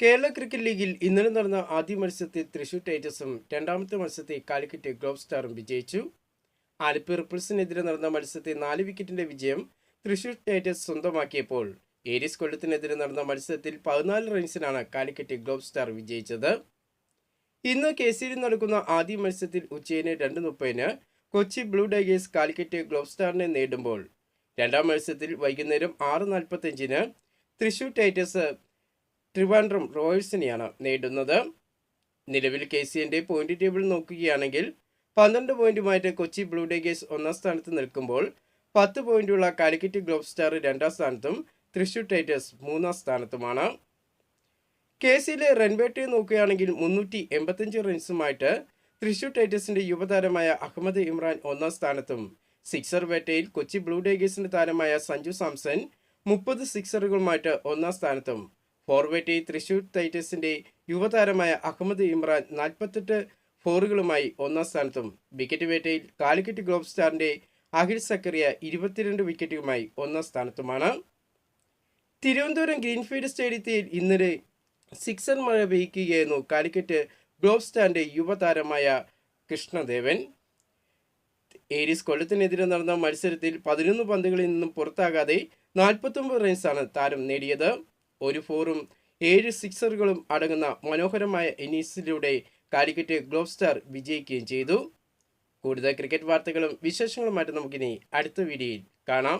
Kerala cricket ലീഗിൽ ഇന്നലെ നടന്ന ആദ്യ മത്സരത്തിൽ തൃശൂർ ടൈറ്റസും രണ്ടാമത്തെ മത്സരത്തിൽ കാലിക്കറ്റ് ഗ്ലോബ് സ്റ്റാറും വിജയിച്ചു. ആലപ്പി റിപ്പിൾസിനെതിരെ നടന്ന മത്സരത്തിൽ നാല് വിക്കറ്റിന്റെ വിജയം തൃശൂർ ടൈറ്റസ് സ്വന്തമാക്കിയപ്പോൾ ഏരീസ് കൊല്ലത്തിനെതിരെ നടന്ന മത്സരത്തിൽ പതിനാല് റൺസിനാണ് കാലിക്കറ്റ് ഗ്ലോബ് സ്റ്റാർ വിജയിച്ചത്. ഇന്ന് കെ സിയിൽ നടക്കുന്ന ആദ്യ മത്സരത്തിൽ ഉച്ചയിന് രണ്ട് മുപ്പതിന് Kochi blue tigers Calicut globe സ്റ്റാറിനെ നേടുമ്പോൾ രണ്ടാം മത്സരത്തിൽ വൈകുന്നേരം ആറ് നാൽപ്പത്തഞ്ചിന് തൃശൂർ ടൈറ്റസ് ട്രിവാൻഡ്രം റോയൽസിനെയാണ് നേടുന്നത്. നിലവിൽ കെ സി എന്റെ പോയിന്റ് ടേബിൾ നോക്കുകയാണെങ്കിൽ പന്ത്രണ്ട് പോയിന്റുമായിട്ട് കൊച്ചി ബ്ലൂ ഡേഗേഴ്സ് ഒന്നാം സ്ഥാനത്ത് നിൽക്കുമ്പോൾ പത്ത് പോയിന്റുള്ള കാലിക്കറ്റ് ഗ്ലോബ് സ്റ്റാർ രണ്ടാം സ്ഥാനത്തും തൃശൂർ ടൈറ്റേഴ്സ് മൂന്നാം സ്ഥാനത്തുമാണ്. കെ സിയിലെ റൺവേട്ടയെ നോക്കുകയാണെങ്കിൽ മുന്നൂറ്റി എൺപത്തഞ്ച് റൺസുമായിട്ട് തൃശൂർ ടൈറ്റേഴ്സിന്റെ യുവതാരമായ അഹമ്മദ് ഇമ്രാൻ ഒന്നാം സ്ഥാനത്തും സിക്സർ വേട്ടയിൽ കൊച്ചി ബ്ലൂ ഡേഗേഴ്സിന്റെ താരമായ സഞ്ജു സാംസൺ മുപ്പത് സിക്സറുകളുമായിട്ട് ഒന്നാം സ്ഥാനത്തും ഫോർവേറ്റിൽ തൃശൂർ ടൈറ്റേഴ്സിന്റെ യുവതാരമായ അഹമ്മദ് ഇമ്രാൻ നാൽപ്പത്തെട്ട് ഫോറുകളുമായി ഒന്നാം സ്ഥാനത്തും വിക്കറ്റ് വേട്ടയിൽ കാലിക്കറ്റ് ഗ്ലോബ് സ്റ്റാറിന്റെ അഖിൽ സക്കറിയ ഇരുപത്തിരണ്ട് വിക്കറ്റുമായി ഒന്നാം സ്ഥാനത്തുമാണ്. തിരുവനന്തപുരം ഗ്രീൻഫീൽഡ് സ്റ്റേഡിയത്തിൽ ഇന്നലെ സിക്സർ മഴ പെയ്യ്ക്കുകയായിരുന്നു കാലിക്കറ്റ് ഗ്ലോബ് സ്റ്റാറിന്റെ യുവതാരമായ കൃഷ്ണദേവൻ. ഏരീസ് കൊല്ലത്തിനെതിരെ നടന്ന മത്സരത്തിൽ പതിനൊന്ന് പന്തുകളിൽ നിന്നും പുറത്താകാതെ നാൽപ്പത്തൊമ്പത് റൺസാണ് താരം നേടിയത്. ഒരു ഫോറും ഏഴ് സിക്സറുകളും അടങ്ങുന്ന മനോഹരമായ ഇന്നിങ്സിലൂടെ കാലിക്കറ്റ് ഗ്ലോബ് സ്റ്റാർ വിജയിക്കുകയും ചെയ്തു. കൂടുതൽ ക്രിക്കറ്റ് വാർത്തകളും വിശേഷങ്ങളുമായിട്ട് നമുക്കിനി അടുത്ത വീഡിയോയിൽ കാണാം.